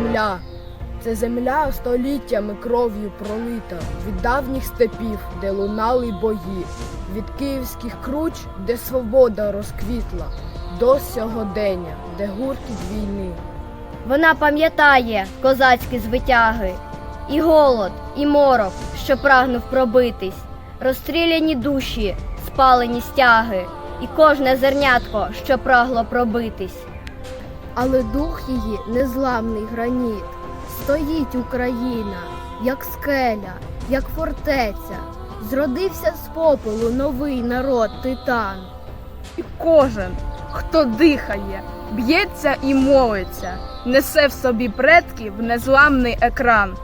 земля. Це земля століттями кров'ю пролита, від давніх степів, де лунали бої, від київських круч, де свобода розквітла, до сьогодення, де гуркіт війни. Вона пам'ятає козацькі звитяги, і голод, і морок, що прагнув пробитись, розстріляні душі, спалені стяги, і кожне зернятко, що прагло пробитись. Але дух її незламний граніт. Стоїть Україна, як скеля, як фортеця. Зродився з попелу новий народ титан. І кожен, хто дихає, б'ється і молиться, несе в собі предків незламний екран.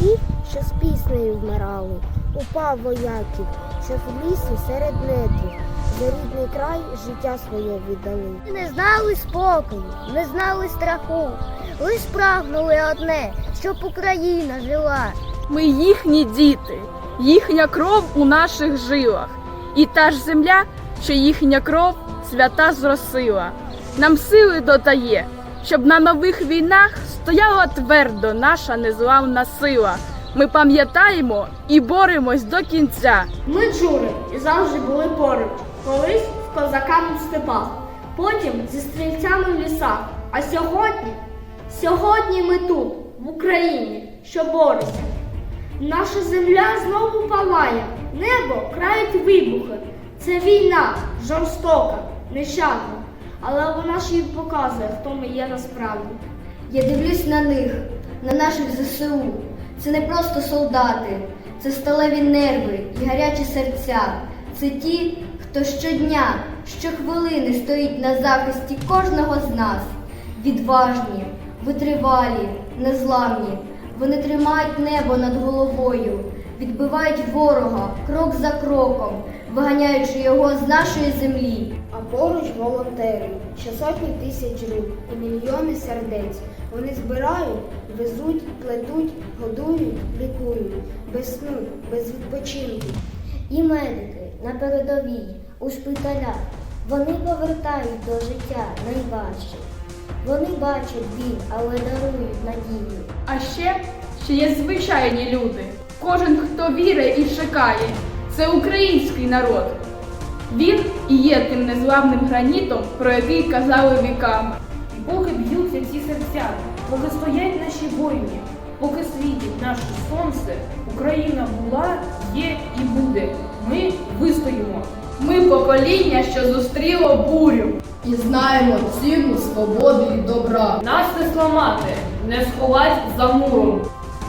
Стрільців, що з піснею вмирали, упав вояків, що в лісі серед нетрів, за рідний край життя своє віддали. Не знали спокою, не знали страху, лиш прагнули одне, щоб Україна жила. Ми їхні діти, їхня кров у наших жилах, і та ж земля, що їхня кров свята зросила, нам сили додає, щоб на нових війнах стояла твердо наша незламна сила. Ми пам'ятаємо і боремось до кінця. Ми джури і завжди були поруч, колись з козаками в степах, потім зі стрільцями в лісах. А сьогодні, сьогодні ми тут, в Україні, що бореться. Наша земля знову палає, небо крають вибухи. Це війна жорстока, нещадна, але вона ж і показує, хто ми є насправді. Я дивлюсь на них, на наших ЗСУ. Це не просто солдати, це сталеві нерви і гарячі серця. Це ті, хто щодня, щохвилини стоїть на захисті кожного з нас. Відважні, витривалі, незламні. Вони тримають небо над головою, відбивають ворога крок за кроком, виганяючи його з нашої землі. А поруч волонтери, що сотні тисяч рук і мільйони сердець. Вони збирають, везуть, плетуть, годують, лікують, без сну, без відпочинку. І медики на передовій, у шпиталях, вони повертають до життя найважче. Вони бачать біль, але дарують надію. А ще, ще є звичайні люди. Кожен, хто вірить і чекає, це український народ. Він і є тим незламним гранітом, про який казали віками. І поки б'ються ці серця, поки стоять наші воїни, поки світить наше сонце, Україна була, є і буде. Ми вистоїмо. Ми покоління, що зустріло бурю. І знаємо ціну свободи і добра. Нас не зламати, не сховать за муром.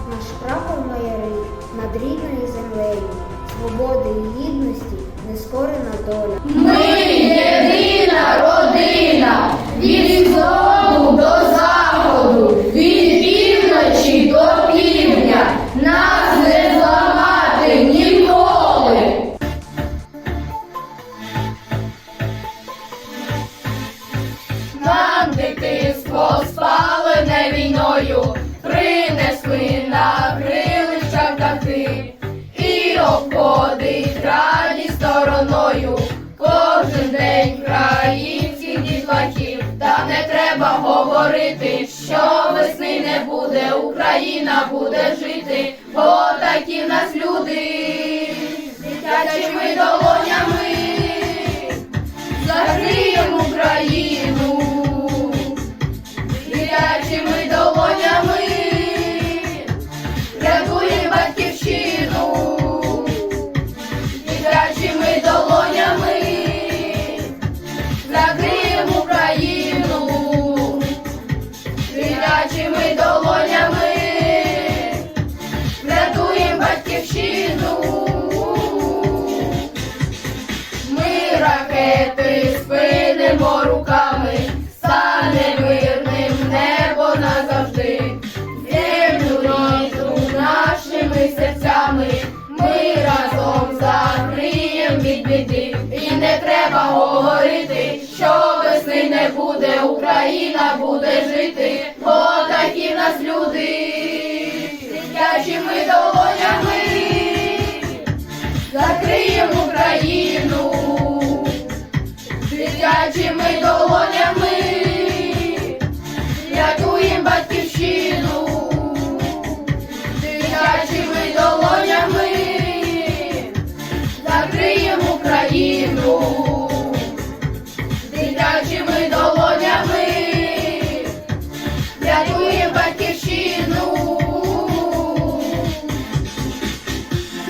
Наш прапор майорить над рідною землею, свободи і гідності нескорена доля. Ми єдина родина від сходу до заходу, від півночі до півдня. Нас не зламати ніколи. Нам дитинство спалене війною, принесли на обходить раді стороною. Кожен день країнських дітлахів, та не треба говорити, що весни не буде, Україна буде жити, бо такі в нас люди, дитячими долонями ми разом закриєм від біди. І не треба говорити, що весни не буде, Україна буде жити, бо такі в нас люди, Україну.